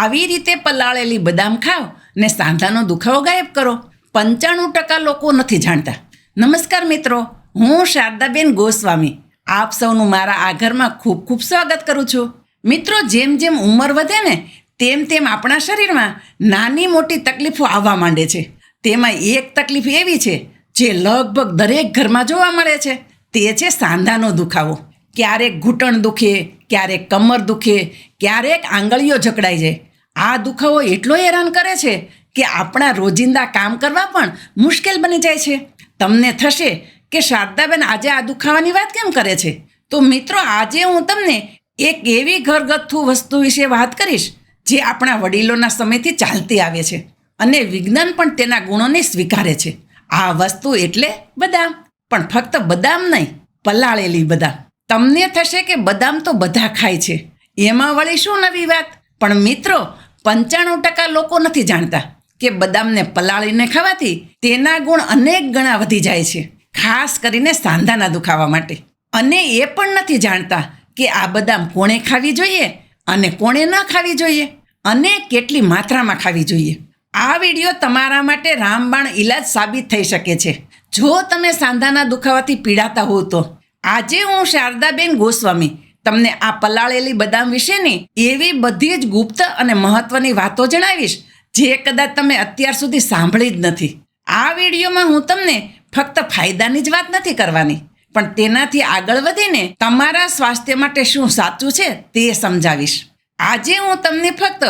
આવી રીતે પલાળેલી બદામ ખાઓ ને સાંધાનો દુખાવો ગાયબ કરો. પંચાણું ટકા લોકો નથી જાણતા. નમસ્કાર મિત્રો, હું શારદાબેન ગોસ્વામી. આપ સૌનું મારા આ ઘરમાં ખૂબ ખૂબ સ્વાગત કરું છું. મિત્રો, જેમ જેમ ઉંમર વધે ને, તેમ તેમ આપણા શરીરમાં નાની મોટી તકલીફો આવવા માંડે છે. તેમાં એક તકલીફ એવી છે, જે લગભગ દરેક ઘરમાં જોવા મળે છે. તે છે સાંધાનો દુખાવો. ક્યારેક ઘૂંટણ દુખે, ક્યારેક કમર દુખે, ક્યારેક આંગળીઓ જકડાઈ જાય. આ દુખાવો એટલો હેરાન કરે છે કે આપણા રોજિંદા કામ કરવા પણ મુશ્કેલ બની જાય છે. તમને થશે કે શારદાબેન આજે આ દુખાવાની વાત કેમ કરે છે? તો મિત્રો, આજે હું તમને એક એવી ઘરગથ્થુ વસ્તુ વિશે વાત કરીશ, જે આપણા વડીલોના સમયથી ચાલતી આવે છે અને વિજ્ઞાન પણ તેના ગુણોને સ્વીકારે છે. આ વસ્તુ એટલે બદામ. પણ ફક્ત બદામ નહીં, પલાળેલી બદામ. તમને થશે કે બદામ તો બધા ખાય છે. એમાં વળી શું નવી વાત? પણ મિત્રો પંચાણું ટકા લોકો નથી જાણતા કે બદામને પલાળીને ખાવાથી તેના ગુણ અનેક ગણા વધી જાય છે, ખાસ કરીને સાંધાના દુખાવા માટે. અને એ પણ નથી જાણતા કે આ બદામ કોણે ખાવી જોઈએ અને કોણે ન ખાવી જોઈએ અને કેટલી માત્રામાં ખાવી જોઈએ. આ વીડિયો તમારા માટે રામબાણ ઈલાજ સાબિત થઈ શકે છે. જો તમે સાંધાના દુખાવાથી પીડાતા હો તો. આજે હું શારદાબેન ગોસ્વામી તમને આ પલાળેલી બદામ વિશેની એવી બધી જ ગુપ્ત અને મહત્વની વાતો જણાવીશ, જે કદાચ તમે અત્યાર સુધી સાંભળી જ નથી. આ વિડીયોમાં હું તમને ફક્ત ફાયદાની જ વાત નથી કરવાની, પણ તેનાથી આગળ વધીને તમારા સ્વાસ્થ્ય માટે શું સાચું છે તે સમજાવીશ. આજે હું તમને ફક્ત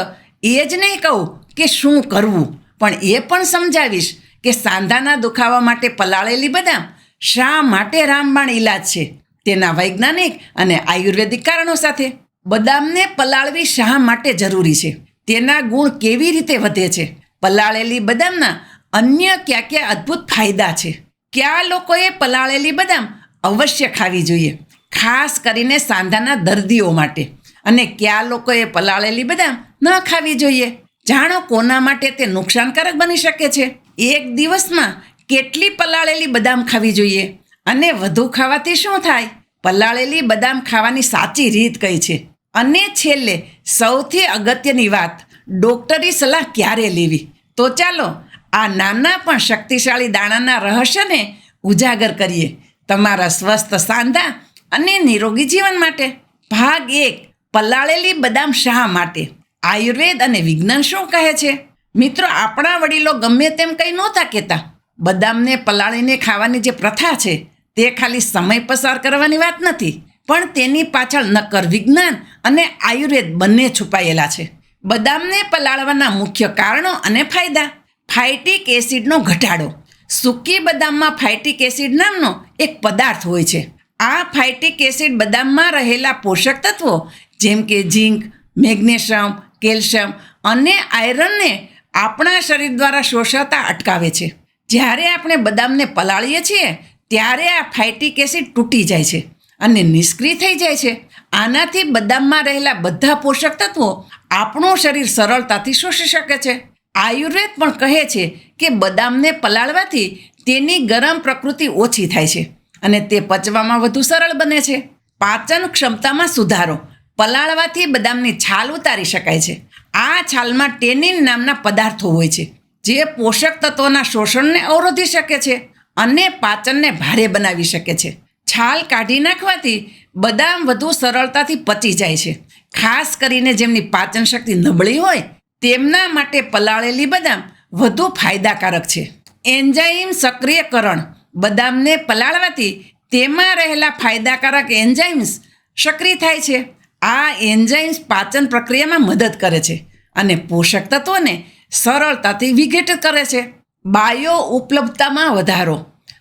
એ જ નહીં કહું કે શું કરવું, પણ એ પણ સમજાવીશ કે સાંધાના દુખાવા માટે પલાળેલી બદામ શા માટે રામબાણ ઈલાજ છે? તેના વૈજ્ઞાનિક અને આયુર્વેદિક કારણો સાથે. બદામને પલાળવી શા માટે જરૂરી છે? તેના ગુણ કેવી રીતે વધે છે? પલાળેલી બદામના અન્ય કયા કયા અદ્ભુત ફાયદા છે? કયા લોકોએ પલાળેલી બદામ અવશ્ય ખાવી જોઈએ? ખાસ કરીને સાંધાના દર્દીઓ માટે. અને કયા લોકોએ પલાળેલી બદામ ન ખાવી જોઈએ? જાણો કોના માટે તે નુકસાનકારક બની શકે છે? એક દિવસમાં કેટલી પલાળેલી બદામ ખાવી જોઈએ? અને વધુ ખાવાથી શું થાય? પલાળેલી બદામ ખાવાની સાચી રીત કઈ છે? અને છેલ્લે, સૌથી અગત્યની વાત ડોક્ટરી સલાહ ક્યારે લેવી? તો ચાલો, આ નાના પણ શક્તિશાળી દાણાના રહસ્યને ઉજાગર કરીએ. તમારા સ્વસ્થ સાંધા અને નિરોગી જીવન માટે. ભાગ એક, પલાળેલી બદામ શા માટે? આયુર્વેદ અને વિજ્ઞાન શું કહે છે? મિત્રો, આપણા વડીલો ગમે તેમ કંઈ નહોતા કહેતા. બદામને પલાળીને ખાવાની જે પ્રથા છે તે ખાલી સમય પસાર કરવાની વાત નથી, પણ તેની પાછળ નક્કર વિજ્ઞાન અને આયુર્વેદ બંને છુપાયેલા છે. બદામને પલાળવાના મુખ્ય કારણો અને ફાયદા. ફાઇટિક એસિડનો ઘટાડો. સૂકી બદામમાં ફાઇટિક એસિડ નામનો એક પદાર્થ હોય છે. આ ફાઇટિક એસિડ બદામમાં રહેલા પોષક તત્વો જેમ કે ઝીંક, મેગ્નેશિયમ, કેલ્શિયમ અને આયરનને આપણા શરીર દ્વારા શોષાતા અટકાવે છે. જ્યારે આપણે બદામને પલાળીએ છીએ ત્યારે આ ફાઇટિક એસિડ તૂટી જાય છે અને નિષ્ક્રિય થઈ જાય છે. આનાથી બદામમાં રહેલા બધા પોષક તત્વો આપણું શરીર સરળતાથી શોષી શકે છે. આયુર્વેદ પણ કહે છે કે બદામને પલાળવાથી તેની ગરમ પ્રકૃતિ ઓછી થાય છે અને તે પચવામાં વધુ સરળ બને છે. પાચન ક્ષમતામાં સુધારો પલાળવાથી બદામની છાલ ઉતારી શકાય છે. આ છાલમાં ટેનિન નામના પદાર્થો હોય છે જે પોષક તત્વોના શોષણને અવરોધી શકે છે. અને પાચનને ભારે બનાવી શકે છે. છાલ કાઢી નાખવાથી બદામ વધુ સરળતાથી પચી જાય છે. ખાસ કરીને જેમની પાચન શક્તિ નબળી હોય, તેમના માટે પલાળેલી બદામ વધુ ફાયદાકારક છે. એન્ઝાઇમ સક્રિયકરણ બદામને પલાળવાથી તેમાં રહેલા ફાયદાકારક એન્ઝાઇમ્સ સક્રિય થાય છે. આ એન્ઝાઇમ્સ પાચન પ્રક્રિયામાં મદદ કરે છે અને પોષક તત્વોને સરળતાથી વિઘટિત કરે છે. બાયો ઉપલબ્ધતામાં વધારો.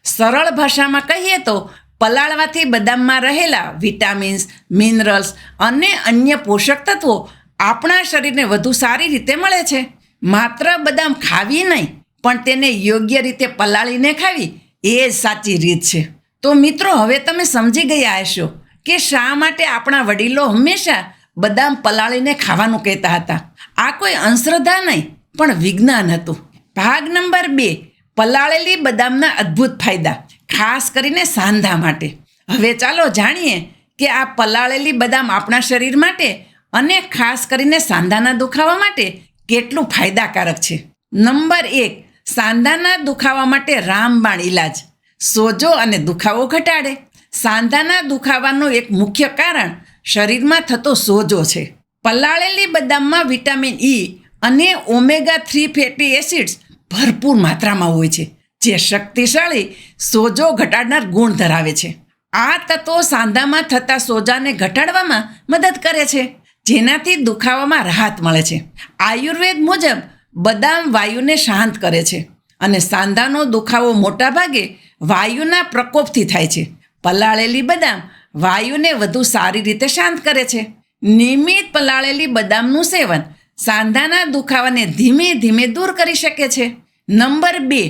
સરળ ભાષામાં કહીએ તો પલાળવાથી બદામમાં રહેલા વિટામિન્સ, મિનરલ્સ અને અન્ય પોષક તત્વો આપણા શરીરને વધુ સારી રીતે મળે છે. માત્ર બદામ ખાવી નહીં, પણ તેને યોગ્ય રીતે પલાળીને ખાવી એ સાચી રીત છે. તો મિત્રો, હવે તમે સમજી ગયા હશો કે શા માટે આપણા વડીલો હંમેશા બદામ પલાળીને ખાવાનું કહેતા હતા. આ કોઈ અંધશ્રદ્ધા નહીં, પણ વિજ્ઞાન હતું. ભાગ નંબર બે, પલાળેલી બદામના અદ્ભુત ફાયદા, ખાસ કરીને સાંધા માટે. હવે ચાલો જાણીએ કે આ પલાળેલી બદામ આપણા શરીર માટે અને ખાસ કરીને સાંધાના દુખાવા માટે કેટલું ફાયદાકારક છે. નંબર એક, સાંધાના દુખાવા માટે રામબાણ ઇલાજ સોજો અને દુખાવો ઘટાડે. સાંધાના દુખાવાનું એક મુખ્ય કારણ શરીરમાં થતો સોજો છે. પલાળેલી બદામમાં વિટામિન ઈ અને ઓમેગા થ્રી ફેટી એસિડ્સ ભરપૂર માત્રામાં હોય છે, જે શક્તિશાળી સોજો ઘટાડનાર ગુણ ધરાવે છે. આ તત્વો સાંધામાં થતા સોજાને ઘટાડવામાં મદદ કરે છે, જેનાથી દુખાવામાં રાહત મળે છે. આયુર્વેદ મુજબ, બદામ વાયુને શાંત કરે છે અને સાંધાનો દુખાવો મોટાભાગે વાયુના પ્રકોપથી થાય છે. પલાળેલી બદામ વાયુને વધુ સારી રીતે શાંત કરે છે. નિયમિત પલાળેલી બદામનું સેવન સાંધાના દુખાવાને ધીમે ધીમે દૂર કરી શકે છે. નંબર બે,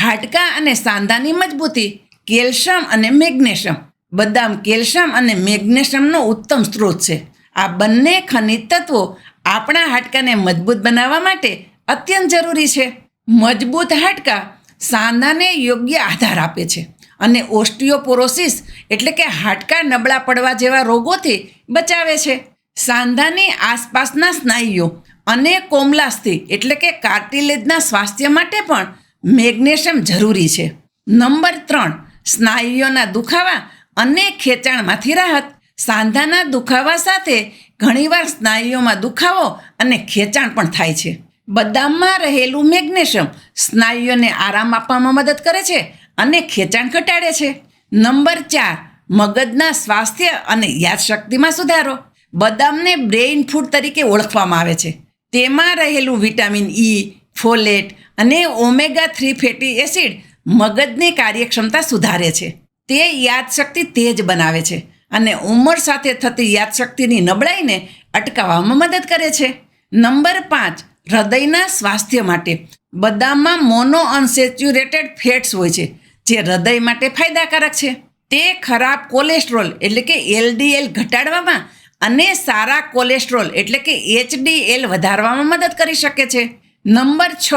હાડકાં અને સાંધાની મજબૂતી, કેલ્શિયમ અને મેગ્નેશિયમ. બદામ, કેલ્શિયમ અને મેગ્નેશિયમનો ઉત્તમ સ્ત્રોત છે. આ બંને ખનિજ તત્વો આપણા હાડકાને મજબૂત બનાવવા માટે અત્યંત જરૂરી છે. મજબૂત હાડકા સાંધાને યોગ્ય આધાર આપે છે અને ઓસ્ટિયોપોરોસિસ એટલે કે હાડકા નબળા પડવા જેવા રોગોથી બચાવે છે. સાંધાની આસપાસના સ્નાયુઓ અને કોમલાસ્થિ એટલે કે કાર્ટિલેજના સ્વાસ્થ્ય માટે પણ મેગ્નેશિયમ જરૂરી છે. નંબર ત્રણ, સ્નાયુઓના દુખાવા અને ખેંચાણમાંથી રાહત. સાંધાના દુખાવા સાથે ઘણીવાર સ્નાયુઓમાં દુખાવો અને ખેંચાણ પણ થાય છે. બદામમાં રહેલું મેગ્નેશિયમ સ્નાયુઓને આરામ આપવામાં મદદ કરે છે અને ખેંચાણ ઘટાડે છે. નંબર ચાર, મગજના સ્વાસ્થ્ય અને યાદશક્તિમાં સુધારો. બદામને બ્રેઇન ફૂડ તરીકે ઓળખવામાં આવે છે. તેમાં રહેલું વિટામિન ઈ ફોલેટ અને ઓમેગા થ્રી ફેટી એસિડ મગજની કાર્યક્ષમતા સુધારે છે. તે યાદશક્તિ તેજ બનાવે છે અને ઉંમર સાથે થતી યાદશક્તિની નબળાઈને અટકાવવામાં મદદ કરે છે. નંબર પાંચ, હૃદયના સ્વાસ્થ્ય માટે. બદામમાં મોનો અનસેચ્યુરેટેડ ફેટ્સ હોય છે, જે હૃદય માટે ફાયદાકારક છે. તે ખરાબ કોલેસ્ટ્રોલ એટલે કે એલડીએલ ઘટાડવામાં અને સારા કોલેસ્ટ્રોલ એટલે કે એચડીએલ વધારવામાં મદદ કરી શકે છે. નંબર છ,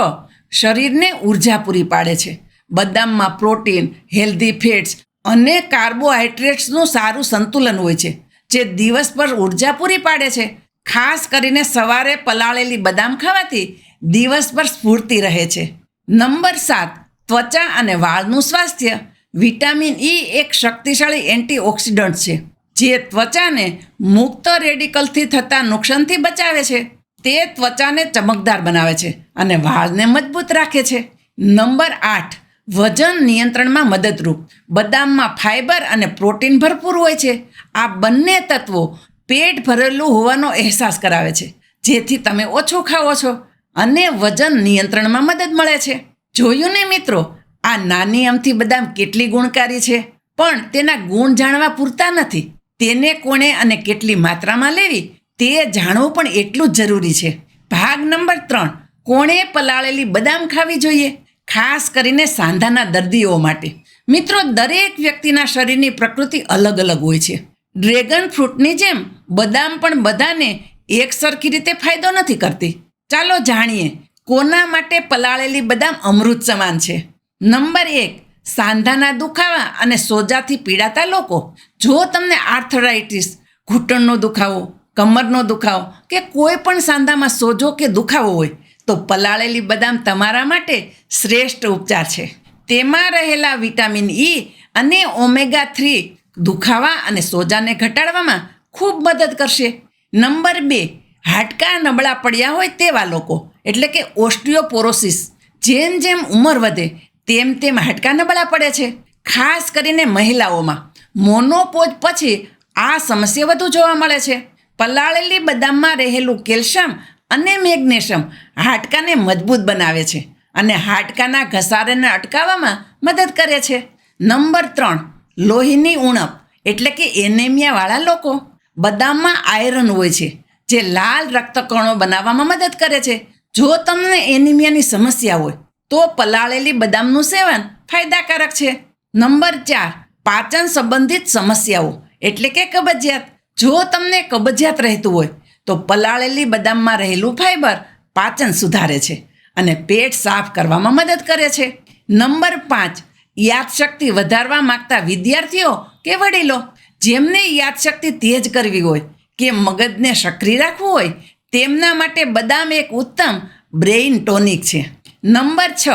શરીરને ઊર્જા પૂરી પાડે છે. બદામમાં પ્રોટીન, હેલ્ધી ફેટ્સ અને કાર્બોહાઈડ્રેટ્સનું સારું સંતુલન હોય છે, જે દિવસ પર ઊર્જા પૂરી પાડે છે. ખાસ કરીને સવારે પલાળેલી બદામ ખાવાથી દિવસભર સ્ફૂર્તિ રહે છે. નંબર સાત, ત્વચા અને વાળનું સ્વાસ્થ્ય. વિટામિન ઈ એક શક્તિશાળી એન્ટીઓક્સિડન્ટ છે. જે ત્વચાને મુક્ત રેડિકલથી થતા નુકસાનથી બચાવે છે, તે ત્વચાને ચમકદાર બનાવે છે અને વાળને મજબૂત રાખે છે. નંબર આઠ, વજન નિયંત્રણમાં મદદરૂપ. બદામમાં ફાઇબર અને પ્રોટીન ભરપૂર હોય છે. આ બંને તત્વો પેટ ભરેલું હોવાનો અહેસાસ કરાવે છે. જેથી તમે ઓછું ખાઓ છો અને વજન નિયંત્રણમાં મદદ મળે છે. જોયું ને મિત્રો? આ નાની અમથી બદામ કેટલી ગુણકારી છે? પણ તેના ગુણ જાણવા પૂરતા નથી. તેને કોણે અને કેટલી માત્રામાં લેવી તે જાણવું પણ એટલું જ જરૂરી છે. ભાગ નંબર ત્રણ, કોણે પલાળેલી બદામ ખાવી જોઈએ? ખાસ કરીને સાંધાના દર્દીઓ માટે. મિત્રો, દરેક વ્યક્તિના શરીરની પ્રકૃતિ અલગ અલગ હોય છે. ડ્રેગન ફ્રૂટની જેમ બદામ પણ બધાને એક સરખી રીતે ફાયદો નથી કરતી. ચાલો જાણીએ, કોના માટે પલાળેલી બદામ અમૃત સમાન છે? નંબર એક સાંધાના દુખાવા અને સોજાથી પીડાતા લોકો, જો તમને આર્થરાઇટિસ, ઘૂંટણનો દુખાવો, કમરનો દુખાવો કે કોઈ પણ સાંધામાં સોજો કે દુખાવો હોય, તો પલાળેલી બદામ તમારા માટે શ્રેષ્ઠ ઉપચાર છે. તેમાં રહેલા વિટામિન ઈ અને ઓમેગા થ્રી દુખાવા અને સોજાને ઘટાડવામાં ખૂબ મદદ કરશે. નંબર બે, હાડકા નબળા પડ્યા હોય તેવા લોકો, એટલે કે ઓસ્ટિયોપોરોસિસ, જેમ જેમ ઉંમર વધે તેમ તેમ હાડકા નબળા પડે છે. ખાસ કરીને મહિલાઓમાં. મોનોપોજ પછી આ સમસ્યા વધુ જોવા મળે છે. પલાળેલી બદામમાં રહેલું કેલ્શિયમ અને મેગ્નેશિયમ હાડકાને મજબૂત બનાવે છે અને હાડકાના ઘસારાને અટકાવવામાં મદદ કરે છે. નંબર ત્રણ, લોહીની ઉણપ એટલે કે એનેમિયાવાળા લોકો. બદામમાં આયરન હોય છે, જે લાલ રક્તકણો બનાવવામાં મદદ કરે છે. જો તમને એનિમિયાની સમસ્યા હોય તો પલાળેલી બદામનું સેવન ફાયદાકારક છે. નંબર ચાર, પાચન સંબંધિત સમસ્યાઓ, એટલે કે કબજિયાત. જો તમને કબજિયાત રહેતું હોય, તો પલાળેલી બદામમાં રહેલું ફાઈબર પાચન સુધારે છે અને પેટ સાફ કરવામાં મદદ કરે છે. નંબર પાંચ, યાદશક્તિ વધારવા માંગતા વિદ્યાર્થીઓ કે વડીલો? જેમને યાદશક્તિ તેજ કરવી હોય કે મગજને સક્રિય રાખવું હોય, તેમના માટે બદામ એક ઉત્તમ બ્રેઇન ટોનિક છે. નંબર છ,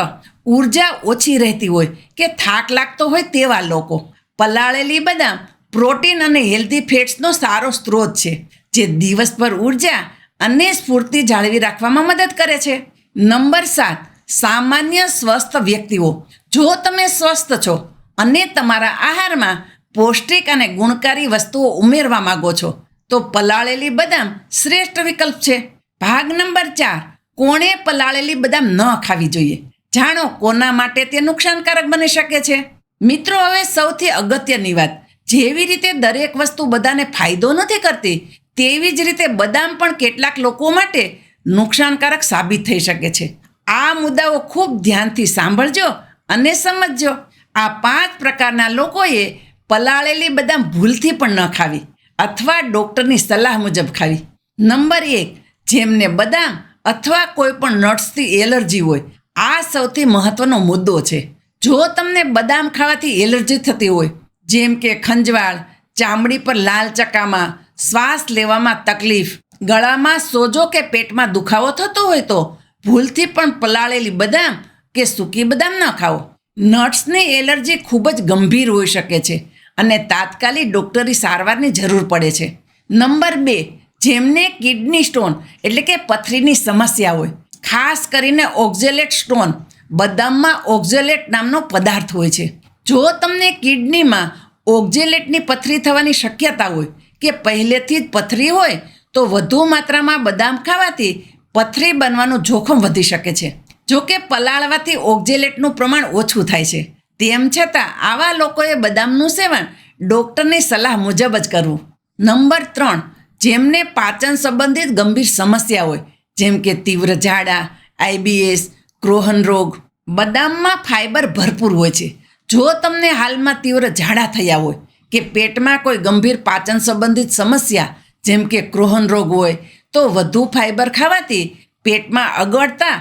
ઊર્જા ઓછી રહેતી હોય કે થાક લાગતો હોય તેવા લોકો. પલાળેલી બદામ, પ્રોટીન અને હેલ્ધી ફેટ્સનો સારો સ્ત્રોત છે, જે દિવસભર ઊર્જા અને સ્ફૂર્તિ જાળવી રાખવામાં મદદ કરે છે. નંબર સાત, સામાન્ય સ્વસ્થ વ્યક્તિઓ. જો તમે સ્વસ્થ છો અને તમારા આહારમાં પૌષ્ટિક અને ગુણકારી વસ્તુઓ ઉમેરવા માંગો છો, તો પલાળેલી બદામ શ્રેષ્ઠ વિકલ્પ છે. ભાગ નંબર ચાર કોણે પલાળેલી બદામ ન ખાવી જોઈએ? જાણો, કોના માટે તે નુકસાનકારક બની શકે છે? મિત્રો, હવે સૌથી અગત્યની વાત. જેવી રીતે દરેક વસ્તુ બધાને ફાયદો નથી કરતી, તેવી જ રીતે બદામ પણ કેટલાક લોકો માટે નુકસાનકારક સાબિત થઈ શકે છે. આ મુદ્દાઓ ખૂબ ધ્યાનથી સાંભળજો અને સમજજો. આ પાંચ પ્રકારના લોકોએ પલાળેલી બદામ ભૂલથી પણ ન ખાવી અથવા ડૉક્ટરની સલાહ મુજબ ખાવી. નંબર એક, જેમને બદામ અથવા કોઈ પણ નટ્સથી એલર્જી હોય, આ સૌથી મહત્વનો મુદ્દો છે. જો તમને બદામ ખાવાથી એલર્જી થતી હોય, જેમ કે ખંજવાળ, ચામડી પર લાલ ચકામાં, શ્વાસ લેવામાં તકલીફ, ગળામાં સોજો કે પેટમાં દુખાવો થતો હોય તો, ભૂલથી પણ પલાળેલી બદામ કે સૂકી બદામ ન ખાઓ. નટ્સની એલર્જી ખૂબ જ ગંભીર હોઈ શકે છે અને તાત્કાલિક ડૉક્ટરી સારવારની જરૂર પડે છે. નંબર બે જેમને કિડની સ્ટોન, એટલે કે પથરીની સમસ્યા હોય. ખાસ કરીને ઓક્ઝેલેટ સ્ટોન, બદામમાં ઓક્ઝેલેટ નામનો પદાર્થ હોય છે. જો તમને કિડનીમાં ઓક્ઝેલેટની પથરી થવાની શક્યતા હોય, કે પહેલેથી જ પથરી હોય, તો વધુ માત્રામાં બદામ ખાવાથી પથરી બનવાનું જોખમ વધી શકે છે. જો કે પલાળવાથી ઓક્ઝેલેટનું પ્રમાણ ઓછું થાય છે. તેમ છતાં, આવા લોકોએ બદામનું સેવન ડૉક્ટરની સલાહ મુજબ જ કરવું. નંબર ત્રણ જેમને પાચન સંબંધિત ગંભીર સમસ્યા હોય, જેમ કે તીવ્ર ઝાડા, આઈબીએસ, ક્રોહન રોગ, બદામમાં ફાઇબર ભરપૂર હોય છે. જો તમને હાલમાં તીવ્ર ઝાડા થયા હોય, કે પેટમાં કોઈ ગંભીર પાચન સંબંધિત સમસ્યા, જેમ કે ક્રોહન રોગ હોય, તો વધુ ફાઇબર ખાવાથી પેટમાં અગવડતા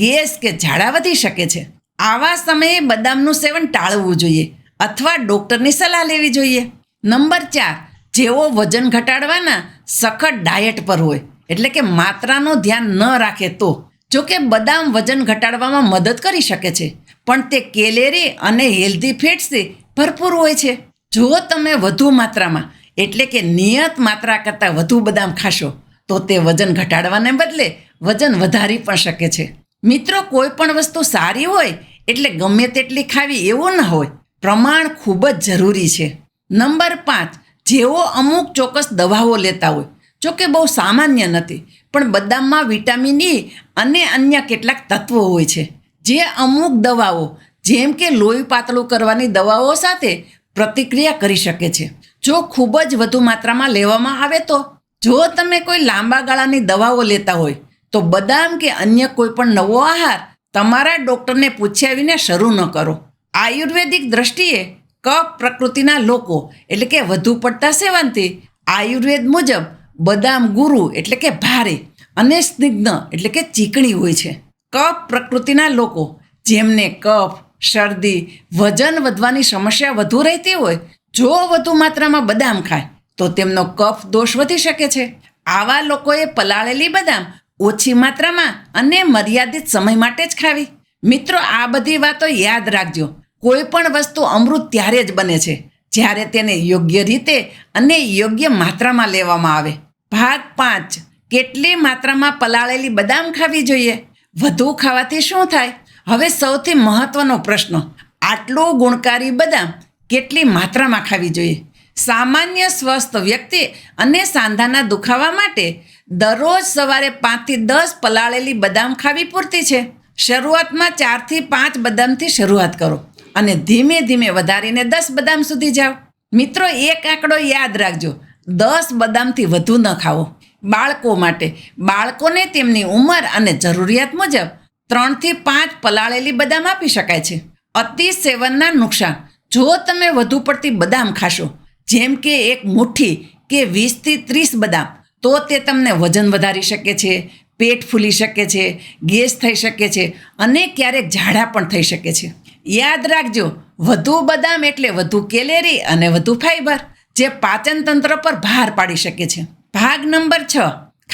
ગેસ કે ઝાડા વધી શકે છે. આવા સમયે બદામનું સેવન ટાળવું જોઈએ, અથવા ડૉક્ટરની સલાહ લેવી જોઈએ. નંબર ચાર જેઓ વજન ઘટાડવાના સખત ડાયટ પર હોય, એટલે કે માત્રાનું ધ્યાન ન રાખે તો જો કે બદામ વજન ઘટાડવામાં મદદ કરી શકે છે, પણ તે કેલેરી અને હેલ્ધી ફેટ્સથી ભરપૂર હોય છે. જો તમે વધુ માત્રામાં, એટલે કે નિયત માત્રા કરતાં વધુ બદામ ખાશો, તો તે વજન ઘટાડવાને બદલે વજન વધારી પણ શકે છે. મિત્રો, કોઈ પણ વસ્તુ સારી હોય, એટલે ગમે તેટલી ખાવી એવું ન હોય, પ્રમાણ ખૂબ જ જરૂરી છે. નંબર પાંચ જેઓ અમુક ચોક્કસ દવાઓ લેતા હોય, જો કે બહુ સામાન્ય નથી, પણ બદામમાં વિટામિન ઈ અને અન્ય કેટલાક તત્વો હોય છે, જે અમુક દવાઓ, જેમ કે લોહી પાતળું કરવાની દવાઓ સાથે પ્રતિક્રિયા કરી શકે છે. જો ખૂબ જ વધુ માત્રામાં લેવામાં આવે તો, જો તમે કોઈ લાંબા ગાળાની દવાઓ લેતા હોય, તો બદામ કે અન્ય કોઈ પણ નવો આહાર તમારા ડૉક્ટરને પૂછ્યા વિના શરૂ ન કરો. આયુર્વેદિક દ્રષ્ટિએ કફ પ્રકૃતિના લોકો, એટલે કે વધુ પડતા સેવનથી આયુર્વેદ મુજબ બદામ ગુરુ એટલે કે ભારે અને સ્નિગ્ધ એટલે કે ચીકણી હોય છે. કફ પ્રકૃતિના લોકો, જેમને કફ, શરદી, વજન વધવાની સમસ્યા વધુ રહેતી હોય, જો વધુ માત્રામાં બદામ ખાય, તો તેમનો કફ દોષ વધી શકે છે. આવા લોકોએ પલાળેલી બદામ ઓછી માત્રામાં અને મર્યાદિત સમય માટે જ ખાવી. મિત્રો, આ બધી વાતો યાદ રાખજો. કોઈ પણ વસ્તુ અમૃત ત્યારે જ બને છે, જ્યારે તેને યોગ્ય રીતે અને યોગ્ય માત્રામાં લેવામાં આવે. ભાગ પાંચ. કેટલી માત્રામાં પલાળેલી બદામ ખાવી જોઈએ? વધુ ખાવાથી શું થાય? હવે સૌથી મહત્વનો પ્રશ્ન. આટલું ગુણકારી બદામ કેટલી માત્રામાં ખાવી જોઈએ? સામાન્ય સ્વસ્થ વ્યક્તિ અને સાંધાના દુખાવા માટે દરરોજ સવારે પાંચથી દસ પલાળેલી બદામ ખાવી પૂરતી છે. શરૂઆતમાં ચારથી પાંચ બદામથી શરૂઆત કરો. અને ધીમે ધીમે વધારીને દસ બદામ સુધી જાઓ. મિત્રો, એક આંકડો યાદ રાખજો. દસ બદામથી વધુ ન ખાવો બાળકો માટે. બાળકોને તેમની ઉંમર અને જરૂરિયાત મુજબ ત્રણથી પાંચ પલાળેલી બદામ આપી શકાય છે. અતિ સેવનના નુકસાન. જો તમે વધુ પડતી બદામ ખાશો, જેમ કે એક મુઠ્ઠી કે વીસથી ત્રીસ બદામ, તો તે તમને વજન વધારી શકે છે, પેટ ફૂલી શકે છે, ગેસ થઈ શકે છે અને ક્યારેક ઝાડા પણ થઈ શકે છે. યાદ રાખજો, વધુ બદામ એટલે વધુ કેલેરી અને વધુ ફાઈબર, જે પાચન તંત્ર પર ભાર પાડી શકે છે. ભાગ નંબર છ,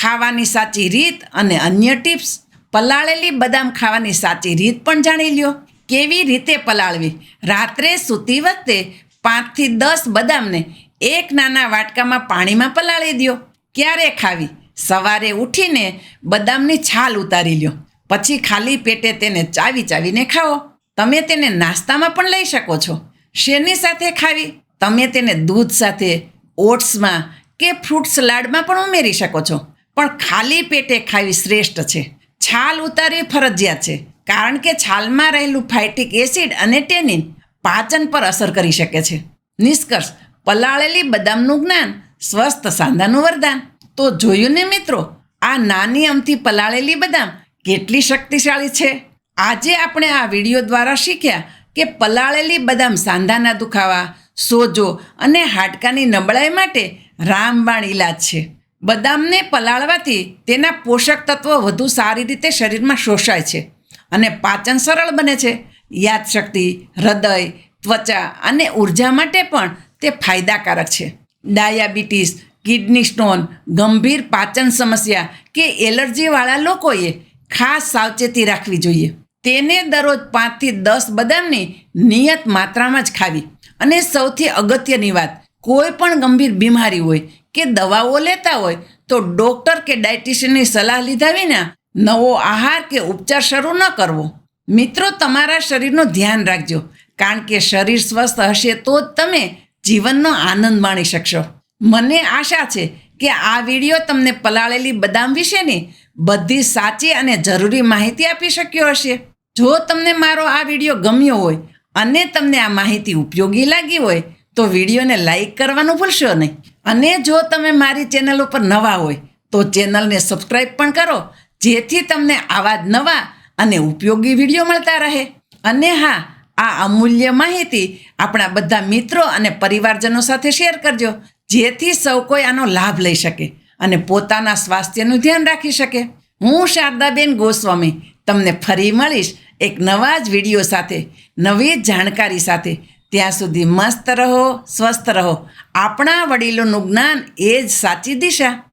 ખાવાની સાચી રીત અને અન્ય ટિપ્સ. પલાળેલી બદામ ખાવાની સાચી રીત પણ જાણી લ્યો. કેવી રીતે પલાળવી? રાત્રે સૂતી વખતે પાંચથી દસ બદામને એક નાના વાટકામાં પાણીમાં પલાળી દો ક્યારે ખાવી? સવારે ઉઠીને બદામની છાલ ઉતારી લ્યો. પછી ખાલી પેટે તેને ચાવી ચાવીને ખાઓ. તમે તેને નાસ્તામાં પણ લઈ શકો છો. શેની સાથે ખાવી, તમે તેને દૂધ સાથે, ઓટ્સમાં કે ફ્રૂટ સલાડમાં પણ ઉમેરી શકો છો. પણ ખાલી પેટે ખાવી શ્રેષ્ઠ છે. છાલ ઉતારવી ફરજિયાત છે. કારણ કે છાલમાં રહેલું ફાઇટિક એસિડ અને ટેનિન પાચન પર અસર કરી શકે છે. નિષ્કર્ષ, પલાળેલી બદામનું જ્ઞાન, સ્વસ્થ સાંધાનું વરદાન. તો જોયું ને મિત્રો, આ નાની અમથી પલાળેલી બદામ કેટલી શક્તિશાળી છે? આજે આપણે આ વીડિયો દ્વારા શીખ્યા કે પલાળેલી બદામ સાંધાના દુખાવા, સોજો અને હાડકાની નબળાઈ માટે રામબાણ ઇલાજ છે. બદામને પલાળવાથી તેના પોષક તત્વો વધુ સારી રીતે શરીરમાં શોષાય છે અને પાચન સરળ બને છે. યાદશક્તિ, હૃદય, ત્વચા અને ઊર્જા માટે પણ તે ફાયદાકારક છે. ડાયાબિટીસ, કિડની સ્ટોન, ગંભીર પાચન સમસ્યા કે એલર્જીવાળા લોકોએ ખાસ સાવચેતી રાખવી જોઈએ. તેને દરરોજ પાંચથી દસ બદામની નિયત માત્રામાં જ ખાવી. અને સૌથી અગત્યની વાત, કોઈ પણ ગંભીર બીમારી હોય કે દવાઓ લેતા હોય તો ડૉક્ટર કે ડાયટિશિયનની સલાહ લીધા વિના નવો આહાર કે ઉપચાર શરૂ ન કરવો. મિત્રો, તમારા શરીરનું ધ્યાન રાખજો. કારણ કે શરીર સ્વસ્થ હશે તો જ તમે જીવનનો આનંદ માણી શકશો. મને આશા છે કે આ વીડિયો તમને પલાળેલી બદામ વિશેની બધી સાચી અને જરૂરી માહિતી આપી શક્યો હશે. જો તમને મારો આ વીડિયો ગમ્યો હોય અને તમને આ માહિતી ઉપયોગી લાગી હોય, તો વિડીયોને લાઈક કરવાનું ભૂલશો નહીં. અને જો તમે મારી ચેનલ ઉપર નવા હોય, તો ચેનલને સબસ્ક્રાઈબ પણ કરો, જેથી તમને આવા જ નવા અને ઉપયોગી વીડિયો મળતા રહે. અને હા, આ અમૂલ્ય માહિતી આપણા બધા મિત્રો અને પરિવારજનો સાથે શેર કરજો, જેથી સૌ કોઈ આનો લાભ લઈ શકે અને પોતાના સ્વાસ્થ્યનું ધ્યાન રાખી શકે. હું શારદાબેન ગોસ્વામી તમને ફરી મળીશ એક નવા જ વીડિયો સાથે, નવી જ જાણકારી સાથે. ત્યાં સુધી મસ્ત રહો, સ્વસ્થ રહો. આપણા વડીલોનું જ્ઞાન એ જ સાચી દિશા.